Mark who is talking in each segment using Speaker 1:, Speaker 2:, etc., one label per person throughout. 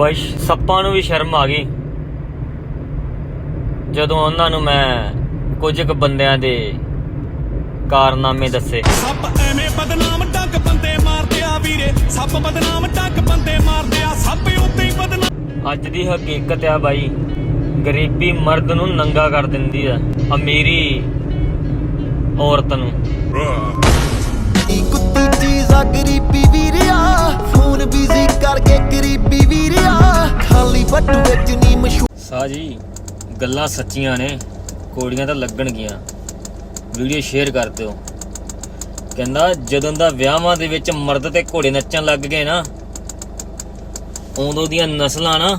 Speaker 1: ਬਾਈ ਸੱਪਾਂ ਨੂੰ ਵੀ ਸ਼ਰਮ ਆ ਗਈ। ਜਦੋਂ ਉਹਨਾਂ ਨੂੰ ਮੈਂ ਕੁਝ ਕੁ ਬੰਦਿਆਂ ਦੇ ਕਾਰਨਾਮੇ ਦੱਸੇ।
Speaker 2: ਸੱਪ ਐਵੇਂ ਬਦਨਾਮ ਡੱਕ ਬੰਦੇ ਮਾਰਦੇ ਆ ਵੀਰੇ। ਸੱਪ ਬਦਨਾਮ ਡੱਕ ਬੰਦੇ ਮਾਰਦੇ ਆ। ਸੱਪ ਉੱਤੇ ਹੀ ਬਦਨਾਮ।
Speaker 1: ਅੱਜ ਦੀ ਹਕੀਕਤ ਆ ਬਾਈ ਗਰੀਬੀ ਮਰਦ ਨੂੰ ਨੰਗਾ ਕਰ ਦਿੰਦੀ ਆ ਅਮੀਰੀ ਔਰਤ ਨੂੰ।
Speaker 3: ਨੀ ਕੁੱਤੀ ਖਾਲੀ ਵਿੱਚ ਨੀ ਮਸ਼ਹੂਰ
Speaker 1: ਸਾਹ ਜੀ, ਗੱਲਾਂ ਸੱਚੀਆਂ ਨੇ, ਕੋੜੀਆਂ ਤਾਂ ਲੱਗਣਗੀਆਂ। ਵੀਡੀਓ ਸ਼ੇਅਰ ਕਰ ਦਿਓ। ਕਹਿੰਦਾ, ਜਦੋਂ ਦਾ ਵਿਆਹਾਂ ਦੇ ਵਿੱਚ ਮਰਦ ਤੇ ਘੋੜੇ ਨੱਚਣ ਲੱਗ ਗਏ ਨਾ, ਉਦੋਂ ਦੀਆਂ ਨਸਲਾਂ ਨਾ,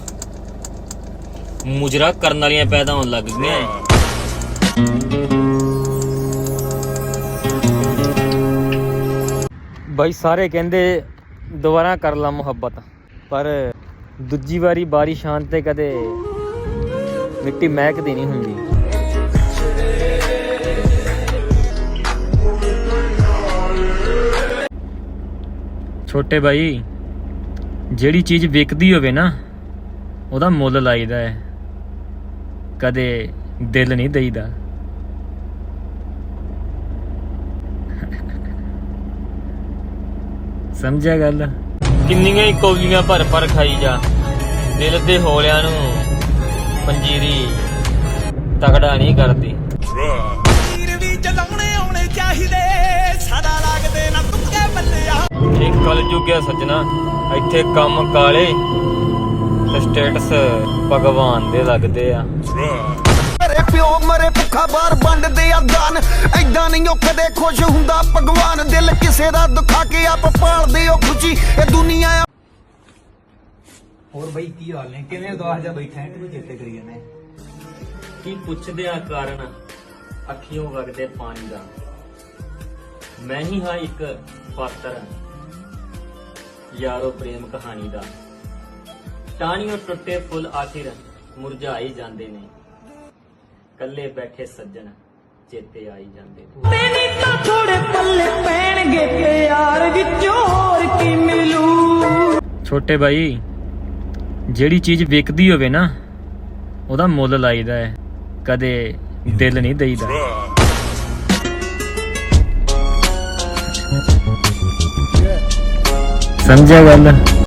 Speaker 1: ਮੁਜਰਾ ਕਰਨ ਵਾਲੀਆਂ ਪੈਦਾ ਹੋਣ ਲੱਗ ਗਈਆਂ ਬਾਈ ਸਾਰੇ ਕਹਿੰਦੇ, ਦੁਬਾਰਾ ਕਰ ਲਾ ਮੁਹੱਬਤ। ਪਰ ਦੂਜੀ ਵਾਰੀ ਬਾਰਿਸ਼ ਸ਼ਾਨ ਤੇ ਕਦੇ ਮਿੱਟੀ ਮਹਿਕਦੀ ਨਹੀਂ ਹੁੰਦੀ। ਛੋਟੇ ਭਾਈ ਜਿਹੜੀ ਚੀਜ਼ ਵਿਕਦੀ ਹੋਵੇ ਨਾ, ਉਹਦਾ ਮੁੱਲ ਲਾਈਦਾ ਹੈ। ਕਦੇ ਦਿਲ ਨਹੀਂ ਦੇਈਦਾ। ਸਮਝਿਆ ਗੱਲ? ਕਿੰਨੀਆਂ ਹੀ ਕੌਲੀਆਂ ਭਰ ਭਰ ਖਾਈ ਜਾ। ਦਿਲ ਦੇ ਹੋਲਿਆਂ ਨੂੰ ਪੰਜੀਰੀ ਤਗੜਾ ਨਹੀਂ ਕਰਦੀ।
Speaker 2: ਵੀਰ ਵੀ ਚਲਾਉਣੇ ਆਉਣੇ ਚਾਹੀਦੇ ਸਾਡਾ ਲੱਗਦੇ ਨਾ ਤੁੱਕੇ ਬੱਲਿਆ
Speaker 1: ਇਹ ਕਲ ਜੁਗਿਆ ਸੱਜਣਾ ਇੱਥੇ ਕੰਮ ਕਾਲੇ ਤੇ ਸਟੇਟਸ ਭਗਵਾਨ ਦੇ ਲੱਗਦੇ ਆ।
Speaker 3: ਮਰੇ ਪਿਓ ਮਰੇ ਭੁੱਖਾ ਬਾਰ ਵੰਡਦੇ ਆ ਦਾਨ। ਐਦਾਂ ਨਹੀਂ ਉਹ ਕਦੇ ਖੁਸ਼ ਹੁੰਦਾ ਭਗਵਾਨ। ਦਿਲ ਕਿਸੇ ਦਾ ਦੁਖਾ ਕੇ ਆਪ ਪਾਲਦੇ ਉਹ ਖੁਸ਼ੀ। ਇਹ
Speaker 4: ਹੋਰ ਬਈ ਕੀ ਹਾਲ ਨੇ? ਕਿਵੇਂ ਉਦਾਸ ਜਾ ਬੈਠਾ ਹੈ ਤੈਨੂੰ ਚੇਤੇ ਕਰੀ ਜਾਂਦੇ।
Speaker 1: ਕੀ ਪੁੱਛਦੇ ਆ ਕਾਰਨ? ਅੱਖੀਓਂ ਵਗਦੇ ਪਾਣੀ ਦਾ। ਮੈਂ ਹੀ ਹਾਂ ਇੱਕ ਪਾਤਰ। ਯਾਰੋ ਪ੍ਰੇਮ ਕਹਾਣੀ ਦਾ। ਟਾਹਣੀਆਂ ਟੁੱਟੇ ਫੁੱਲ ਆਖਿਰ ਮੁਰਝਾਈ ਜਾਂਦੇ ਨੇ। ਕੱਲੇ ਬੈਠੇ ਸੱਜਣ ਚੇਤੇ ਆਈ ਜਾਂਦੇ ਨੇ।
Speaker 5: ਤਾਂ ਥੋੜੇ ਪੱਲੇ ਪੈਣਗੇ ਪਿਆਰ ਵਿੱਚੋਂ ਹੋਰ ਕੀ ਮਿਲੂ?
Speaker 1: ਛੋਟੇ ਬਾਈ ਜਿਹੜੀ ਚੀਜ਼ ਵਿਕਦੀ ਹੋਵੇ ਨਾ, ਉਹਦਾ ਮੁੱਲ ਲਾਈਦਾ ਹੈ। ਕਦੇ ਦਿਲ ਨਹੀਂ ਦੇਈਦਾ। ਸਮਝਿਆ ਗੱਲ?